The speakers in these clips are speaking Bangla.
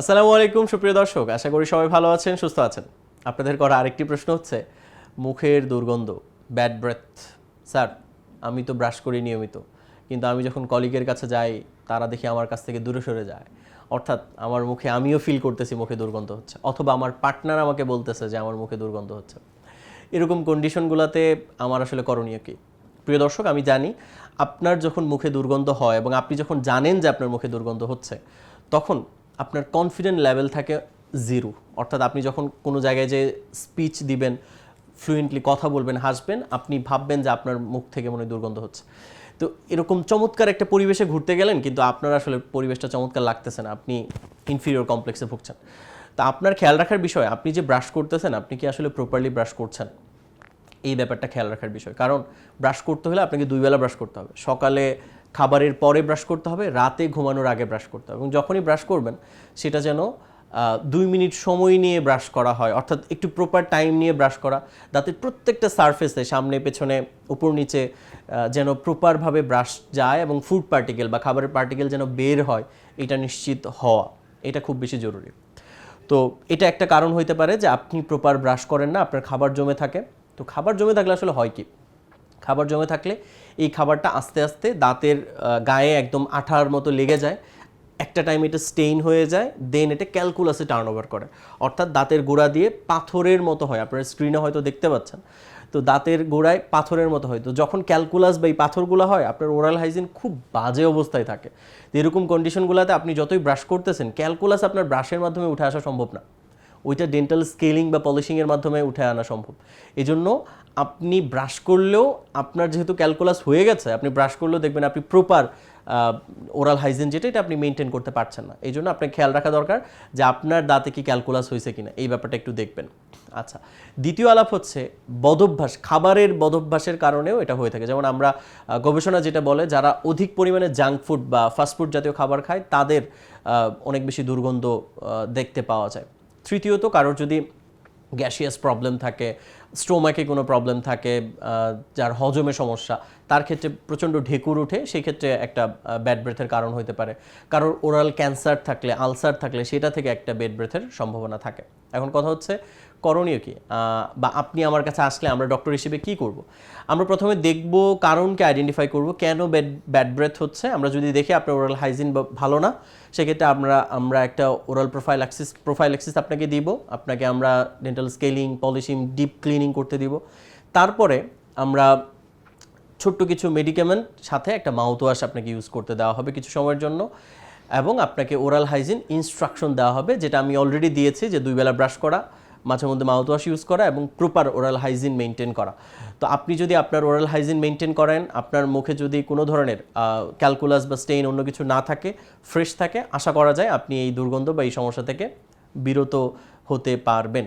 আসসালামু আলাইকুম, সুপ্রিয় দর্শক। আশা করি সবাই ভালো আছেন, সুস্থ আছেন। আপনাদের করা আরেকটি প্রশ্ন হচ্ছে, মুখের দুর্গন্ধ ব্যাড ব্রেথ স্যার, আমি তো ব্রাশ করি নিয়মিত, কিন্তু আমি যখন কলিগের কাছে যাই, তারা দেখি আমার কাছ থেকে দূরে সরে যায়। অর্থাৎ আমার মুখে আমিও ফিল করতেছি মুখে দুর্গন্ধ হচ্ছে, অথবা আমার পার্টনার আমাকে বলতেছে যে আমার মুখে দুর্গন্ধ হচ্ছে। এরকম কন্ডিশনগুলোতে আমার আসলে করণীয় কী? প্রিয় দর্শক, আমি জানি আপনার যখন মুখে দুর্গন্ধ হয় এবং আপনি যখন জানেন যে আপনার মুখে দুর্গন্ধ হচ্ছে, তখন আপনার কনফিডেন্ট লেভেল থাকে জিরো অর্থাৎ আপনি যখন কোনো জায়গায় যে স্পিচ দিবেন ফ্লুয়েন্টলি কথা বলবেন, হাসবেন, আপনি ভাববেন যে আপনার মুখ থেকে মনে দুর্গন্ধ হচ্ছে। তো এরকম চমৎকার একটা পরিবেশে ঘুরতে গেলেন, কিন্তু আপনার আসলে পরিবেশটা চমৎকার লাগতেছে না, আপনি ইনফিরিয়র কমপ্লেক্সে ভুগছেন। তা আপনার খেয়াল রাখার বিষয়, আপনি যে ব্রাশ করতেছেন, আপনি কি আসলে প্রপারলি ব্রাশ করছেন? এই ব্যাপারটা খেয়াল রাখার বিষয়। কারণ ব্রাশ করতে হলে আপনাকে দুইবেলা ব্রাশ করতে হবে। সকালে খাবারের পরে ব্রাশ করতে হবে, রাতে ঘুমানোর আগে ব্রাশ করতে হবে। এবং যখনই ব্রাশ করবেন, সেটা যেন দুই মিনিট সময় নিয়ে ব্রাশ করা হয়, অর্থাৎ একটু প্রপার টাইম নিয়ে ব্রাশ করা দাঁতের প্রত্যেকটা সারফেসে সামনে, পেছনে, উপর, নিচে যেন প্রপারভাবে ব্রাশ যায় এবং ফুড পার্টিকেল বা খাবারের পার্টিকেল যেন বের হয়, এটা নিশ্চিত হওয়া, এটা খুব বেশি জরুরি। তো এটা একটা কারণ হইতে পারে যে, আপনি প্রপার ব্রাশ করেন না, আপনার খাবার জমে থাকে। তো খাবার জমে থাকলে আসলে হয় কি? খাবার জমে থাকলে এই খাবারটা আস্তে আস্তে দাঁতের গায়ে একদম আঠার মতো লেগে যায়। একটা টাইম এটা স্টেইন হয়ে যায় দেন এটা ক্যালকুলাসে টার্ন ওভার করে। অর্থাৎ দাঁতের গোড়া দিয়ে পাথরের মতো হয়। আপনারা স্ক্রিনে হয়তো দেখতে পাচ্ছেন। তো দাঁতের গোড়ায় পাথরের মতো হয়। তো যখন ক্যালকুলাস বা এই পাথরগুলো হয়, আপনার ওরাল হাইজিন খুব বাজে অবস্থায় থাকে। তো এরকম কন্ডিশনগুলোতে আপনি যতই ব্রাশ করতেছেন ক্যালকুলাস আপনার ব্রাশের মাধ্যমে উঠে আসা সম্ভব না। ওইটা ডেন্টাল স্কেলিং বা পলিশিংয়ের মাধ্যমে উঠে আনা সম্ভব। এই জন্য আপনি ব্রাশ করলেও আপনার যেহেতু ক্যালকুলাস হয়ে গেছে, আপনি ব্রাশ করলেও দেখবেন আপনি প্রপার ওরাল হাইজিন যেটা, এটা আপনি মেনটেন করতে পারছেন না। এই জন্য আপনার খেয়াল রাখা দরকার যে আপনার দাঁতে কি ক্যালকুলাস হয়েছে কিনা, এই ব্যাপারটা একটু দেখবেন। আচ্ছা দ্বিতীয় আলাপ হচ্ছে বদভ্যাস, খাবারের বদভ্যাসের কারণেও এটা হয়ে থাকে। যেমন আমরা গবেষণা যেটা বলে, যারা অধিক পরিমাণে জাঙ্ক ফুড বা ফাস্টফুড জাতীয় খাবার খায়, তাদের অনেক বেশি দুর্গন্ধ দেখতে পাওয়া যায়। তৃতীয়ত, কারোর যদি গ্যাসিয়াস প্রবলেম থাকে স্টোমাকে কোনো প্রবলেম থাকে যার হজমে সমস্যা, তার ক্ষেত্রে প্রচণ্ড ঢেকুর উঠে সেক্ষেত্রে একটা ব্যাড ব্রেথের কারণ হতে পারে। কারোর ওরাল ক্যান্সার থাকলে আলসার থাকলে, সেটা থেকে একটা ব্যাড ব্রেথের সম্ভাবনা থাকে। এখন কথা হচ্ছে করণীয় কি? বা আপনি আমার কাছে আসলে আমরা ডক্টর হিসেবে কি করব? আমরা প্রথমে দেখব কারণকে আইডেন্টিফাই করব, কেন ব্যাড ব্যাড ব্রেথ হচ্ছে। আমরা যদি দেখি আপনার ওরাল হাইজিন ভালো না, সেক্ষেত্রে আমরা আমরা একটা oral prophylaxis prophylaxis আপনাকে দিব। আপনাকে আমরা dental scaling polishing deep cleaning করতে দিব। তারপরে আমরা ছোট্ট কিছু মেডিকেমেন্ট সাথে একটা মাউথওয়াশ আপনাকে ইউজ করতে দেওয়া হবে কিছু সময়ের জন্য। এবং আপনাকে ওরাল হাইজিন ইনস্ট্রাকশন দেওয়া হবে, যেটা আমি অলরেডি দিয়েছি যে দুই বেলা ব্রাশ করা। মাঝে মধ্যে মাউথওয়াশ ইউজ করা এবং প্রপার ওরাল হাইজিন মেনটেন করা। তো আপনি যদি আপনার ওরাল হাইজিন মেনটেন করেন, আপনার মুখে যদি কোনো ধরনের ক্যালকুলাস বা স্টেইন অন্য কিছু না থাকে ফ্রেশ থাকে, আশা করা যায় আপনি এই দুর্গন্ধ বা এই সমস্যা থেকে বিরত হতে পারবেন।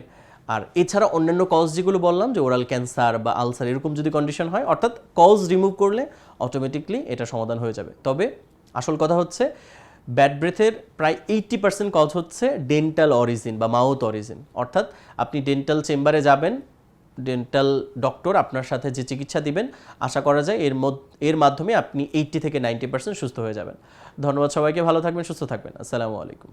আর এছাড়া অন্যান্য কজ যেগুলো বললাম, যে ওরাল ক্যান্সার বা আলসার এরকম যদি কন্ডিশন হয়, অর্থাৎ কজ রিমুভ করলে অটোমেটিকলি এটা সমাধান হয়ে যাবে। তবে আসল কথা হচ্ছে ব্যাড ব্রেথের প্রায় এইট্টি পার্সেন্ট কজ হচ্ছে ডেন্টাল অরিজিন বা মাউথ অরিজিন অর্থাৎ আপনি ডেন্টাল চেম্বারে যাবেন ডেন্টাল ডক্টর আপনার সাথে যে চিকিৎসা দিবেন, আশা করা যায় এর এর মাধ্যমে আপনি এইট্টি থেকে নাইনটি পার্সেন্ট সুস্থ হয়ে যাবেন। ধন্যবাদ সবাইকে, ভালো থাকবেন, সুস্থ থাকবেন। আসসালামু আলাইকুম।